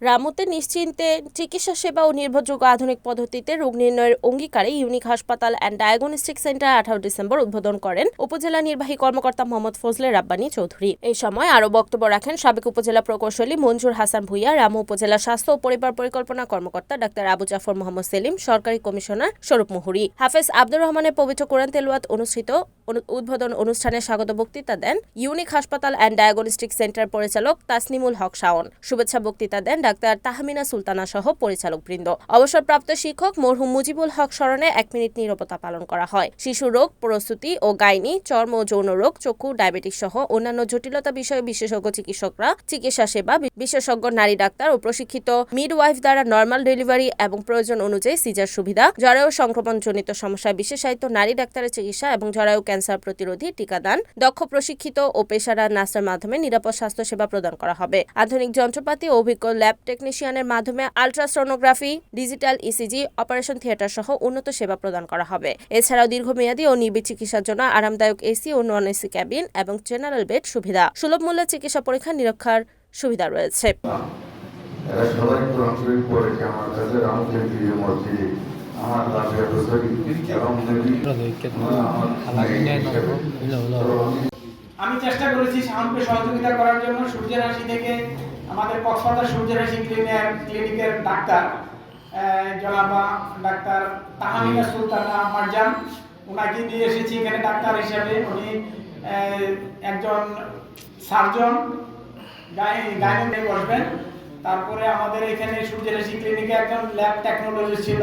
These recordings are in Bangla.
রামুতে নিশ্চিন্তে চিকিৎসা সেবা ও নির্ভরযোগ্য আধুনিক পদ্ধতিতে রোগ নির্ণয়ের অঙ্গীকারে ইউনিক হাসপাতাল অ্যান্ড ডায়াগনস্টিক সেন্টার আঠারো ডিসেম্বর উদ্বোধন করেন উপজেলা নির্বাহী কর্মকর্তা মোহাম্মদ ফজলে রাব্বানী চৌধুরী। এই সময় আরও বক্তব্য রাখেন সাবেক উপজেলা প্রকৌশলী মঞ্জুর হাসান ভুইয়া, রামু উপজেলা স্বাস্থ্য ও পরিবার পরিকল্পনা কর্মকর্তা ডাক্তার আবু জাফর মোহাম্মদ সেলিম, সরকারি কমিশনার স্বরূপ মুহুরী। হাফেজ আব্দুর রহমানের পবিত্র কোরআন তেলওয়াত অনুষ্ঠিত অনু- উদ্বোধন অনুষ্ঠানে স্বাগত বক্তৃতা দেন ইউনিক হাসপাতাল অ্যান্ড ডায়াগনস্টিক সেন্টার পরিচালক তাসনিমুল হক শাওন। শুভেচ্ছা বক্তৃতা দেন ডাক্তার তাহমিনা সুলতানা সহ পরিচালক বৃন্দ অবসরপ্রাপ্ত শিক্ষক মরহুম মুজিবুল হক স্মরণে এক মিনিট নীরবতা পালন করা হয়। শিশু রোগ প্রস্তুতি ও গাইনি, চর্ম ও যৌন রোগ, চক্ষু, ডায়াবেটিস সহ অন্যান্য জটিলতা বিষয়ে বিশেষজ্ঞ চিকিৎসকরা চিকিৎসা সেবা বিশেষজ্ঞ নারী ডাক্তার ও প্রশিক্ষিত মিডওয়াইফ দ্বারা নর্মাল ডেলিভারি এবং প্রয়োজন অনুযায়ী সিজার সুবিধা, জরায়ু সংক্রমণজনিত সমস্যায় বিশেষায়িত নারী ডাক্তারের চিকিৎসা এবং জরায়ু ক্যান্সার প্রতিরোধী টিকাদান, দক্ষ প্রশিক্ষিত ও পেশাদার নার্সের মাধ্যমে নিরাপদ স্বাস্থ্য সেবা প্রদান করা হবে। আধুনিক যন্ত্রপাতি ও অভিজ্ঞ ল্যাব টেকনিশিয়ানের মাধ্যমে ultrasonography, digital ECG operation theatre সহ উন্নত সেবা প্রদান করা হবে। এছাড়াও দীর্ঘমেয়াদী ও নিবিড় চিকিৎসার জন্য আরামদায়ক এসি ও নন এসি ক্যাবিন এবং জেনারেল বেড সুবিধা। সুলভ মূল্যে চিকিৎসা পরীক্ষা নিরীক্ষার সুবিধা রয়েছে। আমি চেষ্টা করেছি শাওনকে সহযোগিতা করার জন্য। সূর্যের রাশি থেকে আমাদের কক্সবাজার সূর্যের রাশি ক্লিনিকের ক্লিনিকের ডাক্তার জনাবা ডাক্তার তাহামিনা সুলতানা মারজান। ওনাকে নিয়ে এসেছি এখানে ডাক্তার হিসেবে। উনি একজন সার্জন। গাইনে বসবেন। তারপরে আমাদের এখানে সূর্যের রাশি ক্লিনিকে একজন ল্যাব টেকনোলজি ছিল।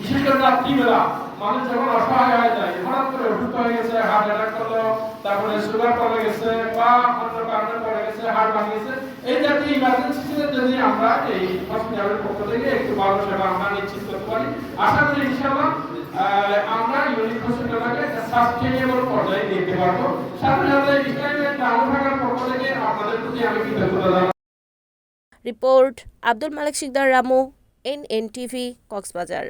বিশেষ করে রাত্রিবেলা মানুষ যখন অসহায় হয়ে যায়, হঠাৎ অসুস্থ হয়ে গেছে হার্ট অ্যাটাক করল, তারপরে সুগার পড়ে গেছে বা অন্য কারণে পড়ে গেছে হার্ট ভাঙে গেছে এই জাতীয় ইমার্জেন্সিতে যদি আমরা এই হসপিটালের পক্ষ থেকে একটু ভালো সেবা আমরা নিশ্চিত করতে পারি। আশা করি আমরা ইউনিট হসপিটালকে সাস্টেইনেবল পর্যায়ে পারব। সাথে সাথে থাকার পক্ষ থেকে আপনাদের প্রতি আমি কৃতজ্ঞতা জানাই। Report Abdul Malik Sikdar Ramu N N TV Cox's Bazar.